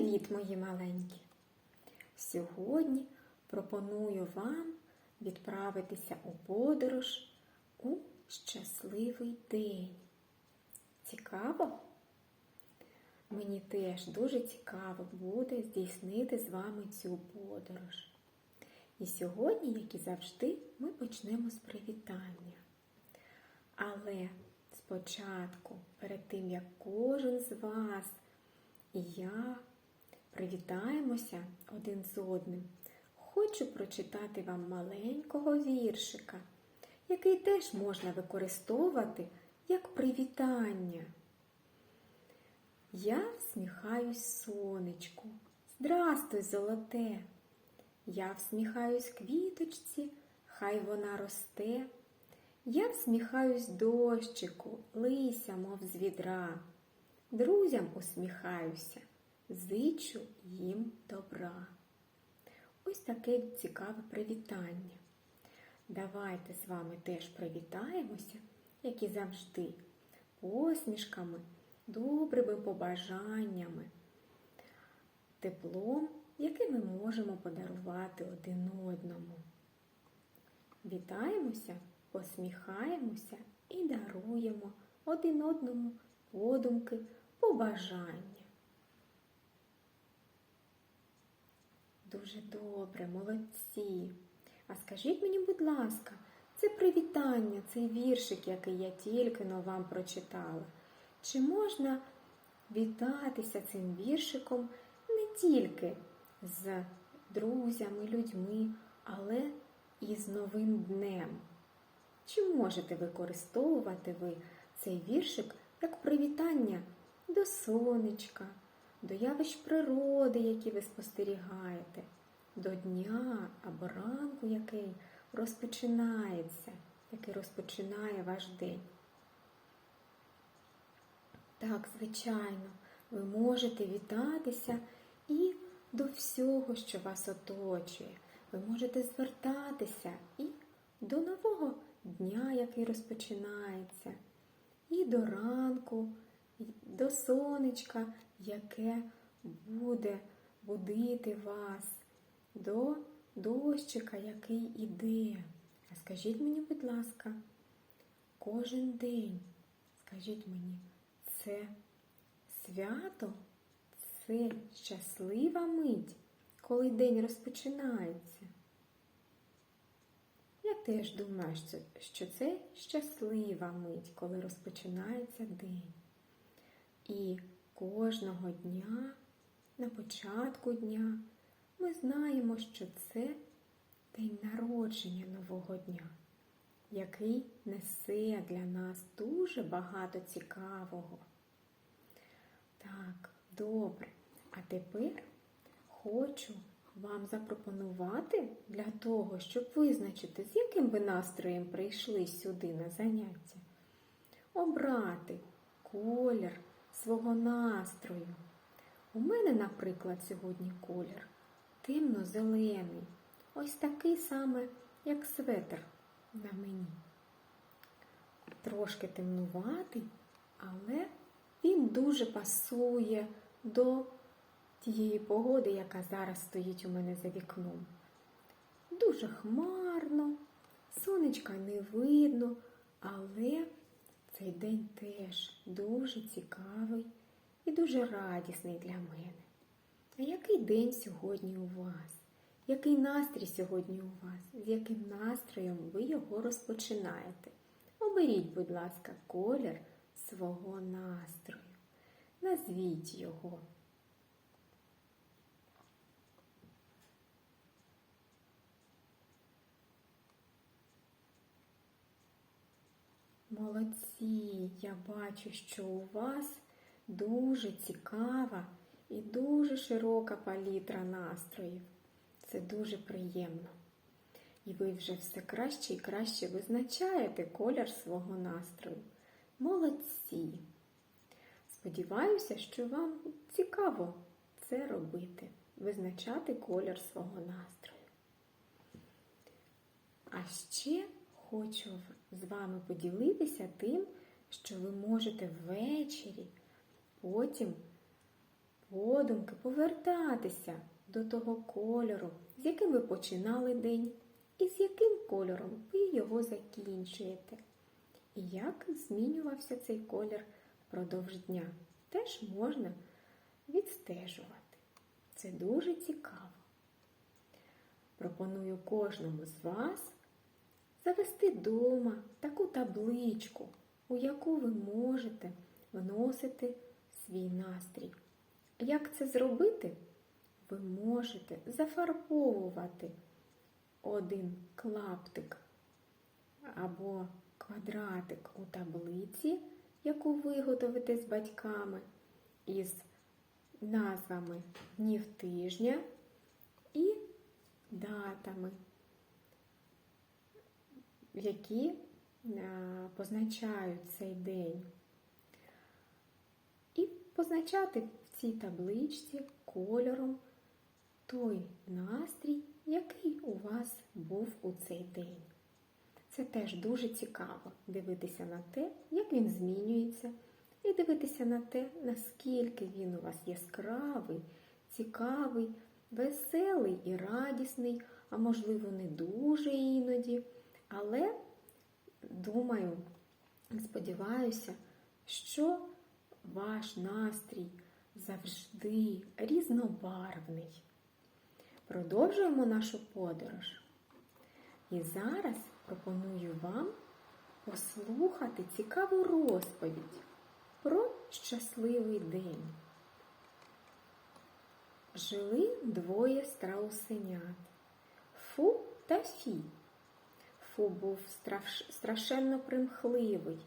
Привіт, мої маленькі! Сьогодні пропоную вам відправитися у подорож у щасливий день. Цікаво? Мені теж дуже цікаво буде здійснити з вами цю подорож. І сьогодні, як і завжди, ми почнемо з привітання. Але спочатку, перед тим як кожен з вас і я привітаємося один з одним, хочу прочитати вам маленького віршика, який теж можна використовувати як привітання. Я всміхаюсь сонечку. Здрастуй, золоте. Я всміхаюсь квіточці, хай вона росте. Я всміхаюсь дощику, лися, мов з відра. Друзям усміхаюся, зичу їм добра. Ось таке цікаве привітання. Давайте з вами теж привітаємося, як і завжди, посмішками, добрими побажаннями, теплом, яке ми можемо подарувати один одному. Вітаємося, посміхаємося і даруємо один одному подумки, побажання. Дуже добре, молодці. А скажіть мені, будь ласка, це привітання, цей віршик, який я тільки но вам прочитала. Чи можна вітатися цим віршиком не тільки з друзями, людьми, але і з новим днем? Чи можете використовувати ви цей віршик як привітання до сонечка, до явищ природи, які ви спостерігаєте, до дня або ранку, який розпочинається, який розпочинає ваш день? Так, звичайно, ви можете вітатися і до всього, що вас оточує. Ви можете звертатися і до нового дня, який розпочинається, і до ранку, і до сонечка, яке буде будити вас, до дощика, який іде. А скажіть мені, будь ласка, кожен день, скажіть мені, це свято, це щаслива мить, коли день розпочинається. Я теж думаю, що це щаслива мить, коли розпочинається день. І кожного дня, на початку дня, ми знаємо, що це день народження нового дня, який несе для нас дуже багато цікавого. Так, добре. А тепер хочу вам запропонувати для того, щоб визначити, з яким ви настроєм прийшли сюди на заняття, обрати колір свого настрою. У мене, наприклад, сьогодні колір темно-зелений, ось такий саме, як светр на мені. Трошки темнуватий, але він дуже пасує до тієї погоди, яка зараз стоїть у мене за вікном. Дуже хмарно, сонечка не видно, але цей день теж дуже цікавий і дуже радісний для мене. А який день сьогодні у вас? Який настрій сьогодні у вас? З яким настроєм ви його розпочинаєте? Оберіть, будь ласка, колір свого настрою. Назвіть його. Молодці, я бачу, що у вас дуже цікава і дуже широка палітра настроїв. Це дуже приємно. І ви вже все краще і краще визначаєте колір свого настрою. Молодці! Сподіваюся, що вам цікаво це робити, визначати колір свого настрою. А ще хочу з вами поділитися тим, що ви можете ввечері потім подумки повертатися до того кольору, з яким ви починали день, і з яким кольором ви його закінчуєте. І як змінювався цей колір впродовж дня, теж можна відстежувати. Це дуже цікаво. Пропоную кожному з вас завести вдома таку табличку, у яку ви можете вносити свій настрій. Як це зробити? Ви можете зафарбовувати один клаптик або квадратик у таблиці, яку виготовите з батьками, із назвами днів тижня і датами, які е, позначають цей день. І позначати в цій табличці кольором той настрій, який у вас був у цей день. Це теж дуже цікаво дивитися на те, як він змінюється, і дивитися на те, наскільки він у вас яскравий, цікавий, веселий і радісний, а можливо, не дуже іноді. Але думаю, сподіваюся, що ваш настрій завжди різнобарвний. Продовжуємо нашу подорож. І зараз пропоную вам послухати цікаву розповідь про щасливий день. Жили двоє страусенят Фу та Фі. Фу був страш- страшенно примхливий,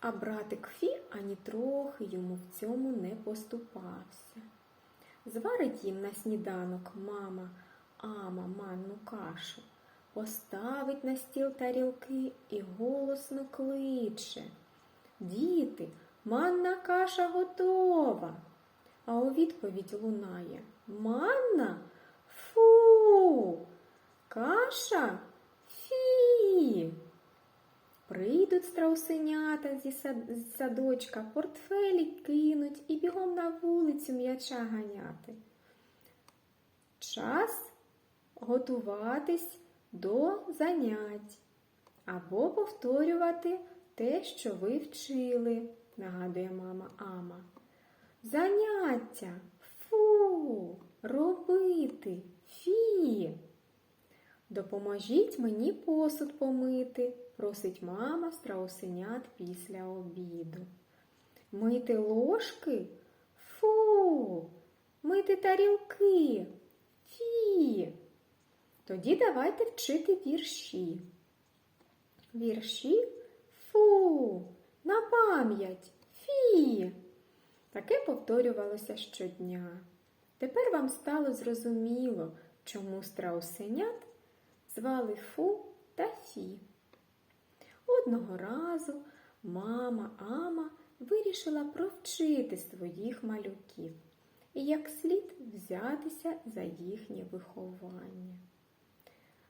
а братик Фі ані трохи йому в цьому не поступався. Зварить їм на сніданок мама Ама манну кашу, поставить на стіл тарілки і голосно кличе. Діти, манна каша готова. А у відповідь лунає Манна? Фу, каша Прийдуть страусенята зі садочка, портфелі кинуть і бігом на вулицю м'яча ганяти. Час готуватись до занять або повторювати те, що ви вчили, нагадує мама Ама. Заняття, фу, робити, фі. Допоможіть мені посуд помити, просить мама страусенят після обіду. Мити ложки? Фу, мити тарілки. Фі. Тоді давайте вчити вірші. Вірші фу, на пам'ять, фі. Таке повторювалося щодня. Тепер вам стало зрозуміло, чому страусенят звали Фу та Фі. Одного разу мама Ама вирішила провчити своїх малюків і як слід взятися за їхнє виховання.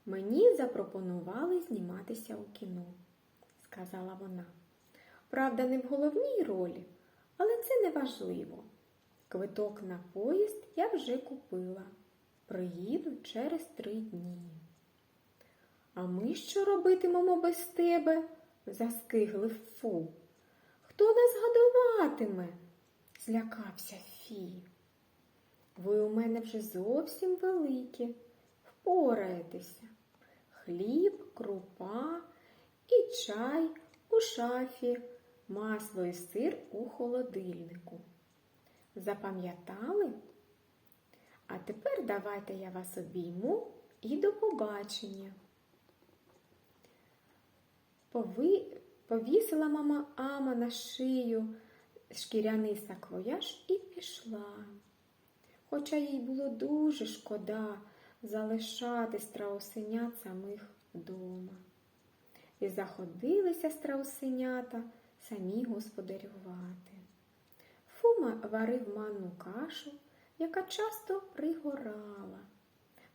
Мені запропонували зніматися у кіно, сказала вона. Правда, не в головній ролі, але це не важливо. Квиток на поїзд я вже купила. Приїду через три дні. А ми що робитимемо без тебе? заскиглив Фу. Хто нас годуватиме? злякався Фі. Ви у мене вже зовсім великі, впораєтеся. Хліб, крупа і чай у шафі, масло і сир у холодильнику. Запам'ятали? А тепер давайте я вас обійму і до побачення. Повісила мама Ама на шию шкіряний саквояж і пішла. Хоча їй було дуже шкода залишати страусенят самих вдома. І заходилися страусенята самі господарювати. Фума варив манну кашу, яка часто пригорала,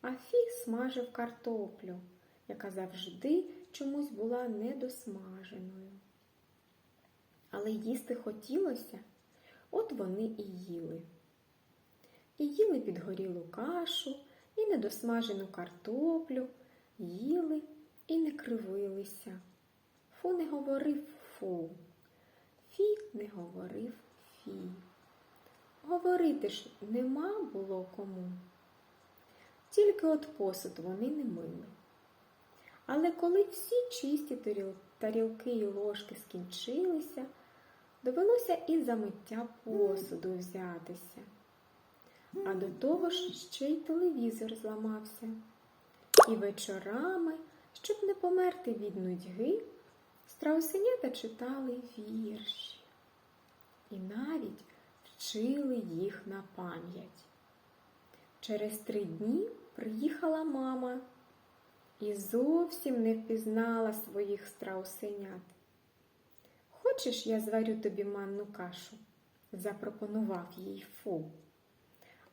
а Фі смажив картоплю, яка завжди чомусь була недосмаженою. Але їсти хотілося, от вони і їли. і їли підгорілу кашу, і недосмажену картоплю, їли і не кривилися. Фу не говорив фу, фі не говорив фі. Говорити ж нема було кому. Тільки от посуд вони не мили. Але коли всі чисті тарілки і ложки скінчилися, довелося і за миття посуду взятися. А до того ж ще й телевізор зламався. І вечорами, щоб не померти від нудьги, страусенята читали вірші і навіть вчили їх на пам'ять. Через три дні приїхала мама і зовсім не впізнала своїх страусенят. Хочеш, я зварю тобі манну кашу? запропонував їй фу.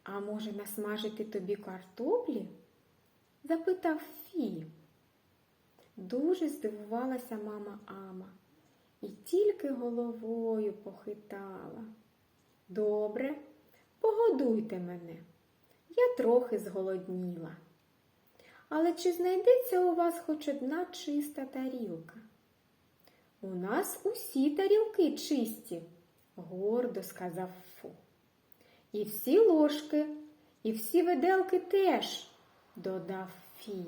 А може, насмажити тобі картоплі? запитав Фі. Дуже здивувалася мама Ама і тільки головою похитала. Добре, погодуйте мене. Я трохи зголодніла. Але чи знайдеться у вас хоч одна чиста тарілка? У нас усі тарілки чисті, гордо сказав Фу. І всі ложки, і всі виделки теж, додав Фі.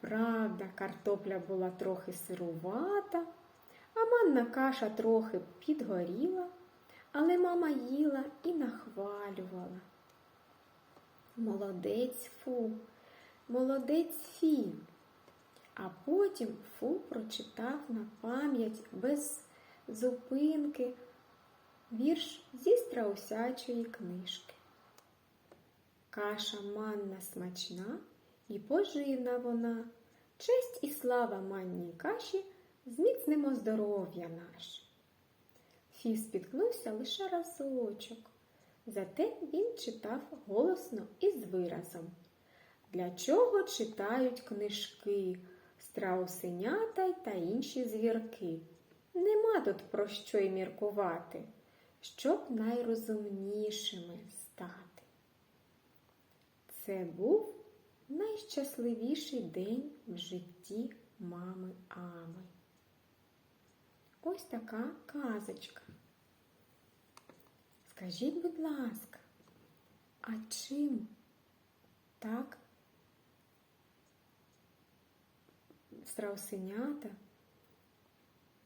Правда, картопля була трохи сирувата, а манна каша трохи підгоріла, але мама їла і нахвалювала. Молодець фу, молодець фі. А потім Фу прочитав на пам'ять без зупинки вірш зі страусячої книжки. Каша манна смачна і поживна вона. Честь і слава манній каші зміцнимо здоров'я наше. Фі спіткнувся лише разочок. Зате він читав голосно і з виразом. Для чого читають книжки, страусенята та інші звірки? Нема тут про що й міркувати, щоб найрозумнішими стати. Це був найщасливіший день в житті мами Ами. Ось така казочка. Скажіть, будь ласка, а чим так страусенята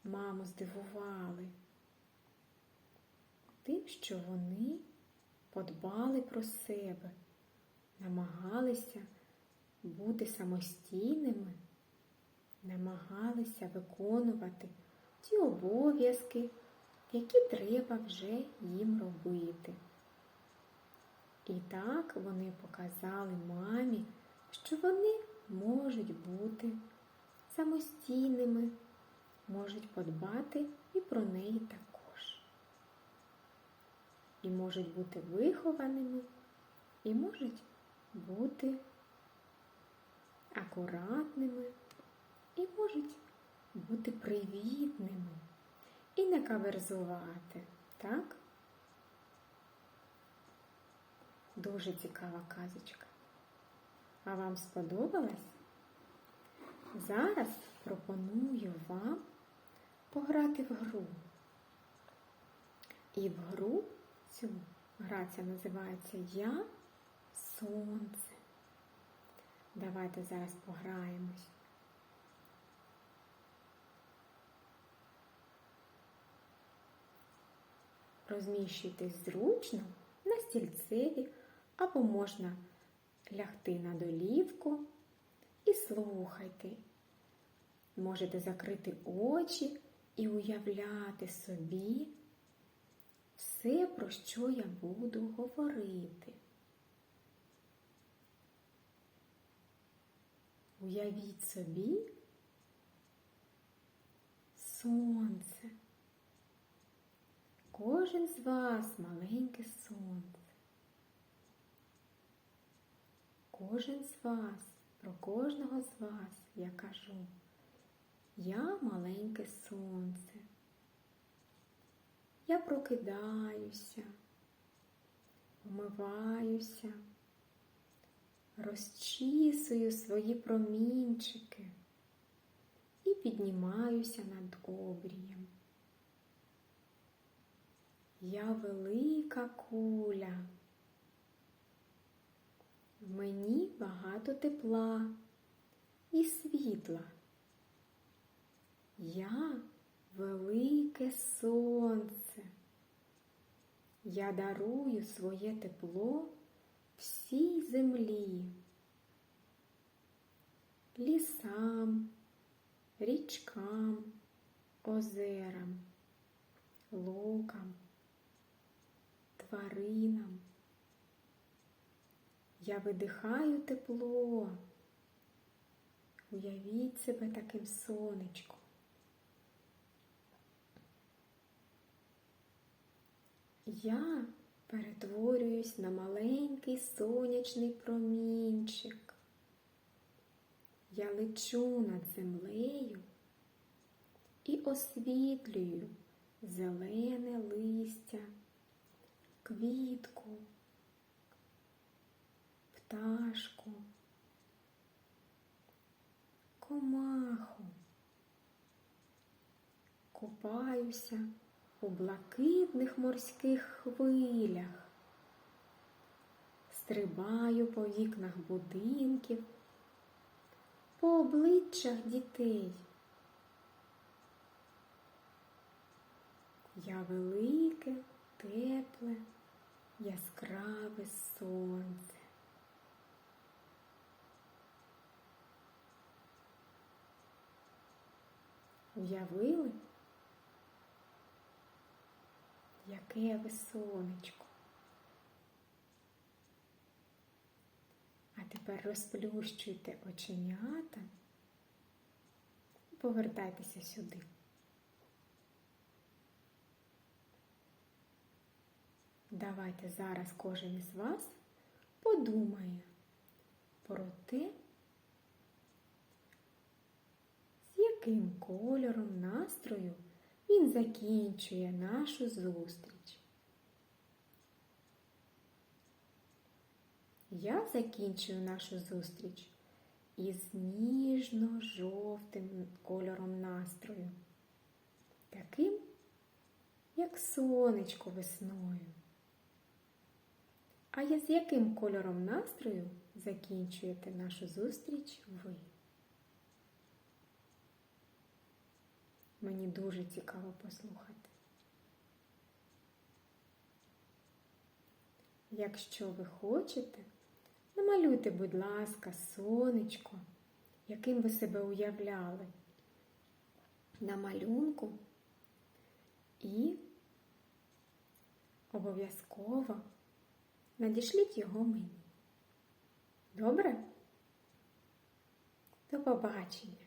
маму здивували? Тим, що вони подбали про себе, намагалися бути самостійними, намагалися виконувати ті обов'язки, які треба вже їм робити. І так вони показали мамі, що вони можуть бути самостійними, можуть подбати і про неї також. І можуть бути вихованими, і можуть бути акуратними, і можуть бути привітними і не каверзувати, так? Дуже цікава казочка. А вам сподобалась? Зараз пропоную вам пограти в гру. І в гру цю гра ця називається Я Сонце. Давайте зараз пограємось. Розміщуйтесь зручно на стільцеві або можна лягти на долівку і слухайте. Можете закрити очі і уявляти собі все, про що я буду говорити. Уявіть собі сонце. Кожен з вас маленьке сонце. Кожен з вас, про кожного з вас я кажу, я маленьке сонце. Я прокидаюся, Умиваюся, розчісую свої промінчики і піднімаюся над обрієм. Я велика куля. В мені багато тепла і світла. Я велике сонце. Я дарую своє тепло всій землі, лісам, річкам, озерам, лукам, тваринам. Я видихаю тепло. Уявіть себе таким сонечком. Я перетворююсь на маленький сонячний промінчик. Я лечу над землею і освітлюю зелене листя, квітку, пташку, комаху. Купаюся у блакитних морських хвилях, стрибаю по вікнах будинків, по обличчях дітей. Я велике, тепле, яскраве сонце. Уявили? Яке ви сонечко. А тепер розплющуйте оченята і повертайтеся сюди. Давайте зараз кожен із вас подумає про те, з яким кольором настрою він закінчує нашу зустріч. Я закінчую нашу зустріч із ніжно-жовтим кольором настрою, таким, як сонечко весною. А я з яким кольором настрою закінчуєте нашу зустріч ви? Мені дуже цікаво послухати. Якщо ви хочете, намалюйте, будь ласка, сонечко, яким ви себе уявляли на малюнку і обов'язково надішліть його мені. Добре? До побачення!